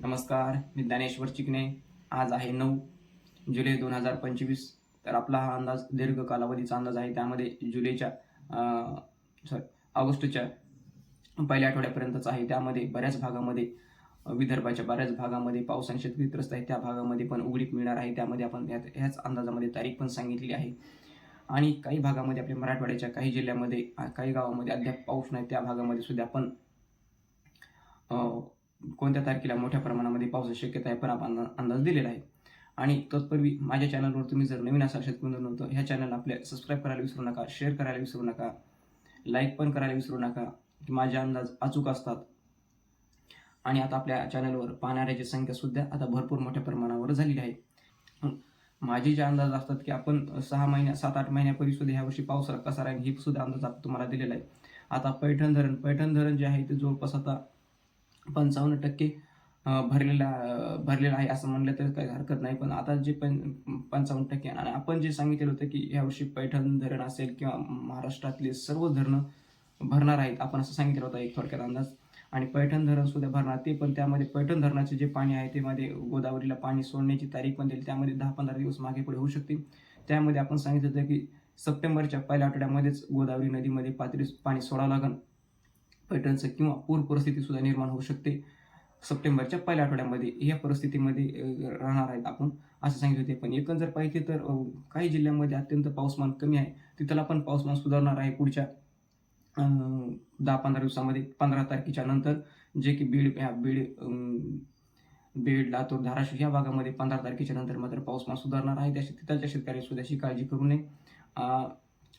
नमस्कार मी ज्ञानेश्वर चिकणे आज आहे नऊ जुलै दोन हजार पंचवीस. तर आपला हा अंदाज दीर्घ कालावधीचा अंदाज आहे. त्यामध्ये जुलैच्या सॉरी ऑगस्टच्या पहिल्या आठवड्यापर्यंतचा आहे. त्यामध्ये बऱ्याच भागामध्ये विदर्भाच्या बऱ्याच भागामध्ये पावसाने शेतकरी त्रस्त आहे त्या भागामध्ये पण उघडीप मिळणार आहे. त्यामध्ये आपण यात ह्याच अंदाजामध्ये तारीख पण सांगितलेली आहे. आणि काही भागामध्ये आपल्या मराठवाड्याच्या काही जिल्ह्यामध्ये काही गावामध्ये अद्याप पाऊस नाही. त्या भागामध्ये सुद्धा आपण कोणत्या तारखेला मोठ्या प्रमाणामध्ये पावसाची शक्यता आहे पण आपण अंदाज दिलेला आहे. आणि तत्पूर्वी माझ्या चॅनलवर तुम्ही जर नवीन असाल शेतकरी नव्हतं ह्या चॅनल आपल्या सबस्क्राईब करायला विसरू नका शेअर करायला विसरू नका लाईक पण करायला विसरू नका की माझे अंदाज अचूक असतात. आणि आता आपल्या चॅनलवर पाहणाऱ्याची संख्या सुद्धा आता भरपूर मोठ्या प्रमाणावर झालेली आहे. माझे जे अंदाज असतात की आपण सहा महिन्या सात आठ महिन्यापूर्वी सुद्धा ह्या वर्षी पाऊस कसा राहील हे सुद्धा अंदाज आपण तुम्हाला दिलेला आहे. आता पैठण धरण पैठण धरण जे आहे ते जवळपास आता पंचावन्न टक्के भरलेला भरलेला आहे असं म्हणलं तर काही हरकत नाही. पण आता जे पण पंचावन्न टक्के आणि आपण जे सांगितलेलं होतं की यावर्षी पैठण धरण असेल किंवा महाराष्ट्रातले सर्व धरणं भरणार आहेत आपण असं सांगितलं होतं एक थोडक्यात अंदाज. आणि पैठण धरण सुद्धा भरणार ते पण त्यामध्ये पैठण धरणाचे जे पाणी आहे ते मध्ये गोदावरीला पाणी सोडण्याची तारीख पण दिली त्यामध्ये दहा पंधरा दिवस मागे पुढे होऊ शकते त्यामध्ये आपण सांगितलं होतं की सप्टेंबरच्या पहिल्या आठवड्यामध्येच गोदावरी नदीमध्ये पातळी पाणी सोडावं लागेल. पैठणचं किंवा पूर परिस्थिती सुद्धा निर्माण होऊ शकते. सप्टेंबरच्या पहिल्या आठवड्यामध्ये या परिस्थितीमध्ये राहणार आहेत आपण असं सांगितले होते. पण एकंदर पाहिजे तर काही जिल्ह्यांमध्ये अत्यंत पाऊसमान कमी आहे. तिथला पण पाऊसमान सुधारणार आहे पुढच्या दहा पंधरा दिवसामध्ये पंधरा तारखेच्या नंतर. जे की बीड ह्या बीड बीड लातूर धाराशिव या भागामध्ये पंधरा तारखेच्या नंतर मात्र पाऊसमान सुधारणार आहे. त्या तिथलच्या शेतकऱ्यांनी सुद्धा अशी काळजी करू नये.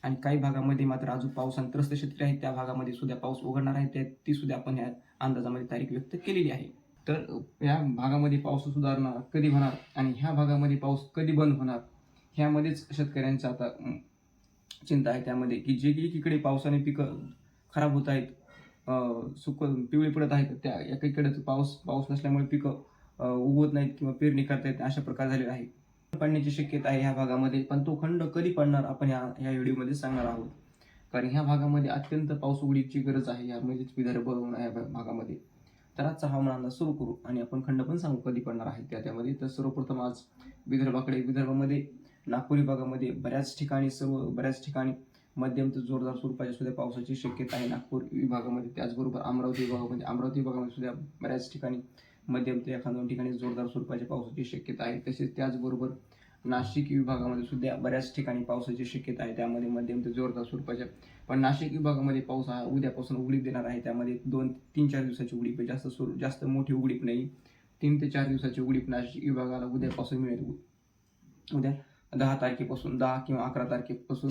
आणि काही भागामध्ये मात्र अजून पावसाने त्रस्त शेतकरी आहेत. त्या भागामध्ये सुद्धा पाऊस उघडणार आहे. त्या ती सुद्धा आपण या अंदाजामध्ये तारीख व्यक्त केलेली आहे. तर ह्या भागामध्ये पाऊस सुधारणार कधी होणार आणि ह्या भागामध्ये पाऊस कधी बंद होणार ह्यामध्येच शेतकऱ्यांचं आता चिंता आहे त्यामध्ये. की जे की एकीकडे पावसाने पिकं खराब होत आहेत सुक पिवळी पडत आहेत त्या एकीकडेच पाऊस पाऊस नसल्यामुळे पिकं उगवत नाहीत किंवा पेरणी करता येत नाही, अशा प्रकार झालेला आहे पडण्याची शक्यता आहे ह्या भागामध्ये पण तो खंड कधी पडणार आपण ह्या ह्या व्हिडिओमध्ये सांगणार आहोत. कारण ह्या भागामध्ये अत्यंत पाऊस उघडीची गरज आहे यामध्येच विदर्भ या भागामध्ये. तर आजचा हवामान अंदाज सुरू करू. आणि आपण खंड पण सांगू कधी पडणार आहे त्या त्यामध्ये. तर सर्वप्रथम आज विदर्भाकडे विदर्भामध्ये नागपूर विभागामध्ये बऱ्याच ठिकाणी सर्व बऱ्याच ठिकाणी मध्यम ते जोरदार स्वरूपाच्या सुद्धा पावसाची शक्यता आहे नागपूर विभागामध्ये. त्याचबरोबर अमरावती विभागामध्ये अमरावती विभागामध्ये सुद्धा बऱ्याच ठिकाणी मध्यम ते एखाद्या दोन ठिकाणी जोरदार स्वरूपाच्या पावसाची शक्यता आहे. तसेच त्याचबरोबर नाशिक विभागामध्ये सुद्धा बऱ्याच ठिकाणी पावसाची शक्यता आहे. त्यामध्ये मध्यम ते जोरदार स्वरूपाच्या पण नाशिक विभागामध्ये पाऊस हा उद्यापासून उघडीप देणार आहे. त्यामध्ये दोन तीन चार दिवसाची उघडीप आहे. जास्त स्वरूप जास्त मोठी उघडीप नाही. तीन ते चार दिवसाची उघडीप नाशिक विभागाला उद्यापासून मिळेल. उद्या दहा तारखेपासून दहा किंवा अकरा तारखेपासून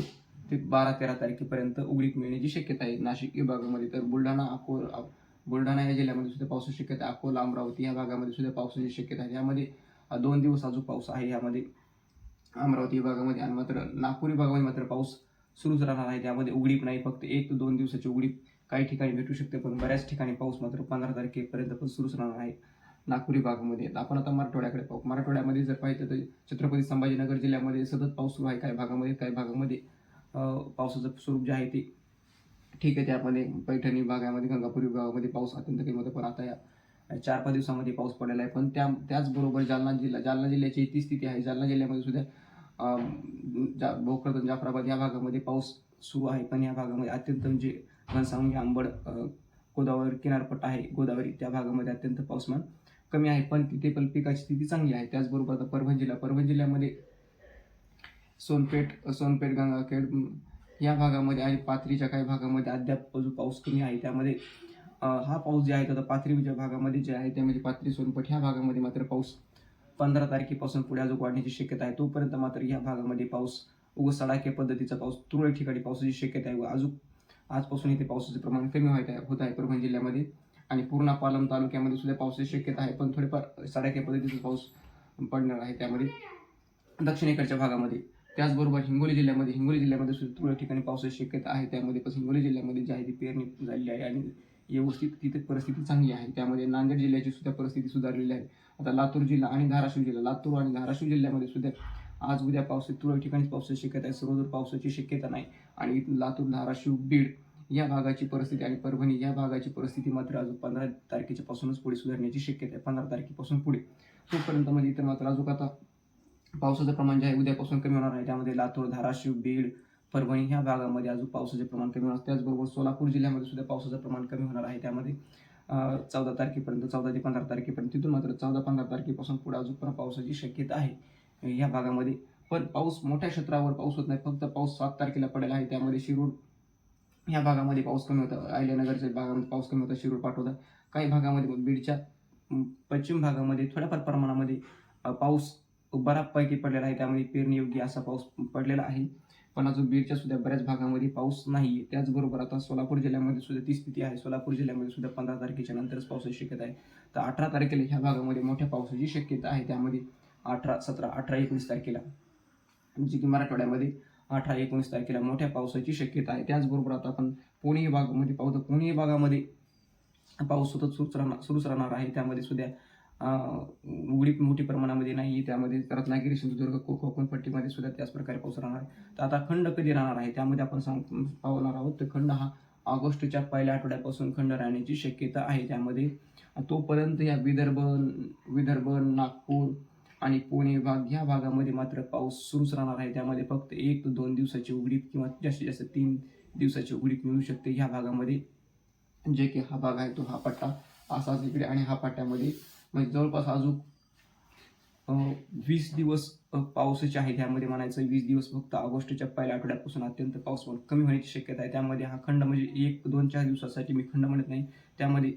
ते बारा तेरा तारखेपर्यंत उघडीप मिळण्याची शक्यता आहे. नाशिक विभागामध्ये तर बुलढाणा अकोला बुलढाणा या जिल्ह्यामध्ये सुद्धा पावसाची शक्यता आहे. अकोला अमरावती या भागामध्ये सुद्धा पावसाची शक्यता आहे. यामध्ये दोन दिवस अजून पाऊस आहे यामध्ये. अमरावती विभागामध्ये आणि मात्र नागपूर विभागामध्ये मात्र पाऊस सुरूच राहणार आहे. त्यामध्ये उघडीप नाही फक्त एक ते दोन दिवसाची उघडीप काही ठिकाणी भेटू शकते पण बऱ्याच ठिकाणी पाऊस मात्र पंधरा तारखेपर्यंत पण सुरूच राहणार आहे नागपुरी भागामध्ये. आपण आता मराठवाड्याकडे पाहू. मराठवाड्यामध्ये जर पाहिजे तर छत्रपती संभाजीनगर जिल्ह्यामध्ये सतत पाऊस सुरू आहे. काही भागामध्ये काही भागामध्ये पावसाचं स्वरूप जे आहे ते ठीक आहे त्यामध्ये पैठणी भागामध्ये गंगापूर विभागामध्ये पाऊस अत्यंत कमी होता पण आता या चार पाच दिवसामध्ये पाऊस पडलेला आहे. पण त्या त्याचबरोबर जालना जिल्हा जालना जिल्ह्याची ती स्थिती आहे. जालना जिल्ह्यामध्ये सुद्धा जा भोकरदन जाफराबाद या भागामध्ये पाऊस सुरू आहे. पण या भागामध्ये अत्यंत म्हणजे घनसावंगी आंबड गोदावरी किनारपट्टा आहे. गोदावरी त्या भागामध्ये अत्यंत पाऊसमान कमी आहे. पण तिथे पण पिकाची स्थिती चांगली आहे. त्याचबरोबर आता परभणी जिल्हा परभणी जिल्ह्यामध्ये सोनपेठ सोनपेठ गंगाखेड या भागामध्ये आणि पाथरीच्या काही भागामध्ये अद्याप अजून पाऊस कमी आहे. त्यामध्ये हा पाऊस जे आहे तर पाथरीच्या भागामध्ये जे आहे त्यामध्ये पाथरी सोनपट ह्या भागामध्ये मात्र पाऊस पंधरा तारखेपासून पुढे अजून वाढण्याची शक्यता आहे. तोपर्यंत मात्र या भागामध्ये पाऊस उगं सडाके पद्धतीचा पाऊस तुरळक ठिकाणी पावसाची शक्यता आहे. व अजून आजपासून इथे पावसाचे प्रमाण कमी होत आहे होत आहे परभणी जिल्ह्यामध्ये. आणि पूर्णा पालम तालुक्यामध्ये सुद्धा पावसाची शक्यता आहे पण थोडेफार सडाक्या पद्धतीचा पाऊस पडणार आहे त्यामध्ये. दक्षिणेकडच्या भागामध्ये त्याचबरोबर हिंगोली जिल्ह्यामध्ये हिंगोली जिल्ह्यामध्ये सुद्धा तुरळक ठिकाणी पावसाची शक्यता आहे. त्यामध्ये पण हिंगोली जिल्ह्यामध्ये जी आहे ती पेरणी झालेली आहे आणि व्यवस्थित तिथे परिस्थिती चांगली आहे. त्यामध्ये नांदेड जिल्ह्याची सुद्धा परिस्थिती सुधारलेली आहे. आता लातूर जिल्हा आणि धाराशिव जिल्हा लातूर आणि धाराशिव जिल्ह्यामध्ये सुद्धा आज उद्या पावसात तुरळक ठिकाणी पावसाची शक्यता आहे. सर्वदूर पावसाची शक्यता नाही. आणि लातूर धाराशिव बीड या भागाची परिस्थिती आणि परभणी या भागाची परिस्थिती मात्र अजून पंधरा तारखेच्या पासूनच पुढे सुधारण्याची शक्यता आहे. पंधरा तारखेपासून पुढे. तोपर्यंत म्हणजे इतर मात्र अजून आता पावसाचं प्रमाण जे आहे उद्यापासून कमी होणार आहे. त्यामध्ये लातूर धाराशिव बीड परभणी ह्या भागामध्ये अजून पावसाचे प्रमाण कमी होणार. त्याचबरोबर सोलापूर जिल्ह्यामध्ये सुद्धा पावसाचं प्रमाण कमी होणार आहे. त्यामध्ये चौदा तारखेपर्यंत चौदा ते पंधरा तारखेपर्यंत तिथून मात्र चौदा पंधरा तारखेपासून पुढे अजून पण पावसाची शक्यता आहे. या भागामध्ये. पण पाऊस मोठ्या क्षेत्रावर पाऊस होत नाही. फक्त पाऊस सात तारखेला पडेल आहे. त्यामध्ये शिरूर या भागामध्ये पाऊस कमी होता. अहिल्यानगरच्या भागामध्ये पाऊस कमी होता. शिरूर पाठवता काही भागामध्ये बीडच्या पश्चिम भागामध्ये थोड्याफार प्रमाणामध्ये पाऊस बऱ्यापैकी पडलेला आहे. त्यामध्ये पेरणी योग्य असा पाऊस पडलेला आहे. पण अजून बीडच्या सुद्धा बऱ्याच भागामध्ये पाऊस नाही. त्याचबरोबर आता सोलापूर जिल्ह्यामध्ये सुद्धा ती स्थिती आहे. सोलापूर जिल्ह्यामध्ये सुद्धा पंधरा तारखेच्या नंतरच पावसाची शक्यता आहे. तर अठरा तारखेला ह्या भागामध्ये मोठ्या पावसाची शक्यता आहे. त्यामध्ये अठरा सतरा अठरा एकोणीस तारखेला जी की मराठवाड्यामध्ये अठरा एकोणीस तारखेला मोठ्या पावसाची शक्यता आहे. त्याचबरोबर आता आपण पुणे भागामध्ये पाहतो पुणे भागामध्ये पाऊस सतत सुरूच राहणार सुरूच राहणार आहे. त्यामध्ये सुद्धा उघडी मोठी प्रमाणामध्ये नाही त्यामध्ये रत्नागिरी सिंधुदुर्ग को कोकण पट्टीमध्ये सुद्धा त्याच प्रकारे पाऊस राहणार आहे. तर आता खंड कधी राहणार आहे त्यामध्ये आपण सांग पाहणार आहोत. तर खंड हा ऑगस्टच्या पहिल्या आठवड्यापासून खंड राहण्याची शक्यता आहे त्यामध्ये. तोपर्यंत या विदर्भ विदर्भ नागपूर आणि पुणे भाग ह्या भागामध्ये मात्र पाऊस सुरूच राहणार आहे. त्यामध्ये फक्त एक ते दोन दिवसाची उघडीप किंवा जास्तीत जास्त तीन दिवसाची उघडीप मिळू शकते. ह्या भागामध्ये जे की हा भाग आहे तो हा पट्टा असाच इकडे आणि हा पट्ट्यामध्ये म्हणजे जवळपास अजून वीस दिवस पावसाचे आहे. त्यामध्ये म्हणायचं वीस दिवस फक्त ऑगस्टच्या पहिल्या आठवड्यापासून अत्यंत पाऊस कमी होण्याची शक्यता आहे. त्यामध्ये हा खंड म्हणजे एक दोन चार दिवसासाठी मी खंड म्हणत नाही. त्यामध्ये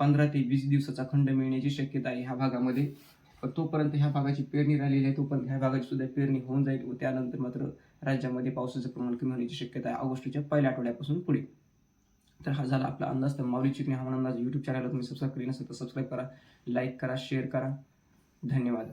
पंधरा ते वीस दिवसाचा खंड मिळण्याची शक्यता आहे ह्या भागामध्ये. तोपर्यंत ह्या भागाची पेरणी राहिलेली आहे. तोपर्यंत ह्या भागाची सुद्धा पेरणी होऊन जाईल व त्यानंतर मात्र राज्यामध्ये पावसाचं प्रमाण कमी होण्याची शक्यता आहे ऑगस्टच्या पहिल्या आठवड्यापासून पुढे. तर हा झाला आपला अंदाज. तर माऊली चिकणी हवामान अंदाज यूट्यूब चॅनलला तुम्ही सबस्क्राईब केली नसेल तर सबस्क्राईब करा लाईक करा शेअर करा. धन्यवाद.